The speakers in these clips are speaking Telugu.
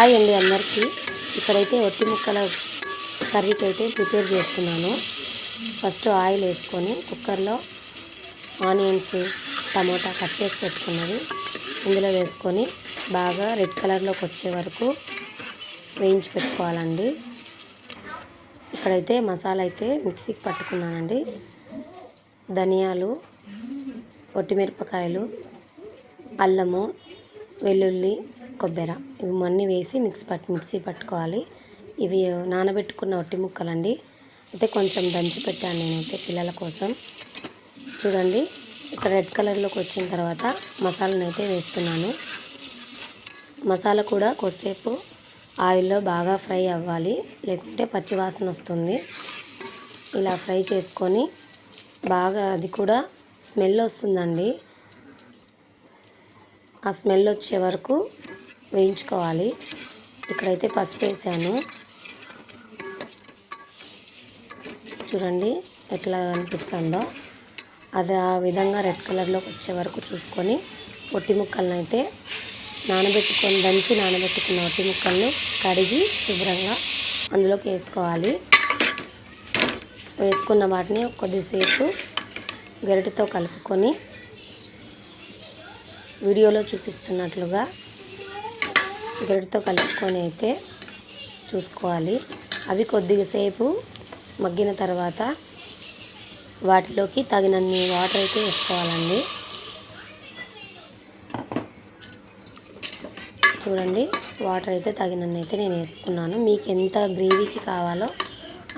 హాయ్ అండి అందరికీ. ఇక్కడైతే ఒట్టి ముక్కల కర్రీకి అయితే ప్రిపేర్ చేస్తున్నాను. ఫస్ట్ ఆయిల్ వేసుకొని కుక్కర్లో ఆనియన్స్ టమోటా కట్ చేసి పెట్టుకున్నది. ఇందులో వేసుకొని బాగా రెడ్ కలర్లోకి వచ్చే వరకు వేయించి పెట్టుకోవాలండి. ఇక్కడైతే మసాలా అయితే మిక్సీకి పట్టుకున్నానండి. ధనియాలు ఒట్టిమిరపకాయలు అల్లము వెల్లుల్లి కొబ్బెర. ఇవి మన్ని వేసి మిక్స్ పట్ మిక్సీ పట్టుకోవాలి. ఇవి నానబెట్టుకున్న ఒట్టి ముక్కలండి. అయితే కొంచెం దంచి పెట్టాను నేనైతే పిల్లల కోసం. చూడండి ఇక్కడ రెడ్ కలర్లోకి వచ్చిన తర్వాత మసాలాను అయితే వేస్తున్నాను. మసాలా కూడా కొద్దిసేపు ఆయిల్లో బాగా ఫ్రై అవ్వాలి. లేకుంటే పచ్చివాసన వస్తుంది. ఇలా ఫ్రై చేసుకొని బాగా అది కూడా స్మెల్ వస్తుందండి. ఆ స్మెల్ వచ్చే వరకు వేయించుకోవాలి. ఇక్కడైతే పసుపు వేసాను. చూడండి ఎట్లా అనిపిస్తుందో. అది ఆ విధంగా రెడ్ కలర్లోకి వచ్చే వరకు చూసుకొని ఒట్టి ముక్కలను అయితే నానబెట్టుకొని దంచి నానబెట్టుకున్న ఒట్టి ముక్కలను కడిగి శుభ్రంగా అందులోకి వేసుకోవాలి. వేసుకున్న వాటిని కొద్దిసేపు గరిటతో కలుపుకొని వీడియోలో చూపిస్తున్నట్లుగా గరిటతో కలుపుకొని అయితే చూసుకోవాలి. అవి కొద్దిసేపు మగ్గిన తర్వాత వాటిలోకి తగినన్ని వాటర్ అయితే వేసుకోవాలండి. చూడండి వాటర్ అయితే తగినన్ని అయితే నేను వేసుకున్నాను. మీకు ఎంత గ్రేవీకి కావాలో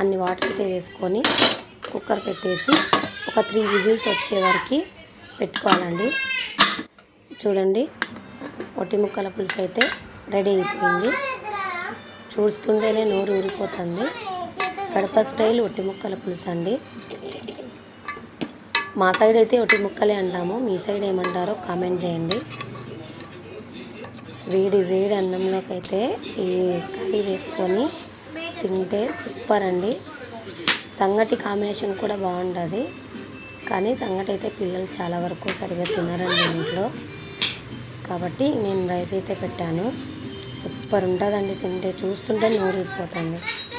అన్ని వాటర్ అయితే వేసుకొని కుక్కర్ పెట్టేసి ఒక త్రీ విజిల్స్ వచ్చే వరకు పెట్టుకోవాలండి. చూడండి ఒట్టి ముక్కల పులుసు అయితే రెడీ అయిపోయింది. చూస్తుంటేనే నోరు ఊరిపోతుంది. కడప స్టైల్ ఒట్టి ముక్కల పులుసు అండి. మా సైడ్ అయితే ఒట్టి ముక్కలే అంటాము. మీ సైడ్ ఏమంటారో కామెంట్ చేయండి. వేడి వేడి అన్నంలోకైతే ఈ కర్రీ వేసుకొని తింటే సూపర్ అండి. సంగటి కాంబినేషన్ కూడా బాగుంటుంది. కానీ సంగటి అయితే పిల్లలు చాలా వరకు సరిగా తినరండి ఇంట్లో. కాబట్టి నేను రైస్ అయితే పెట్టాను. సూపర్ ఉంటుందండి తింటే చూస్తుంటే నోరు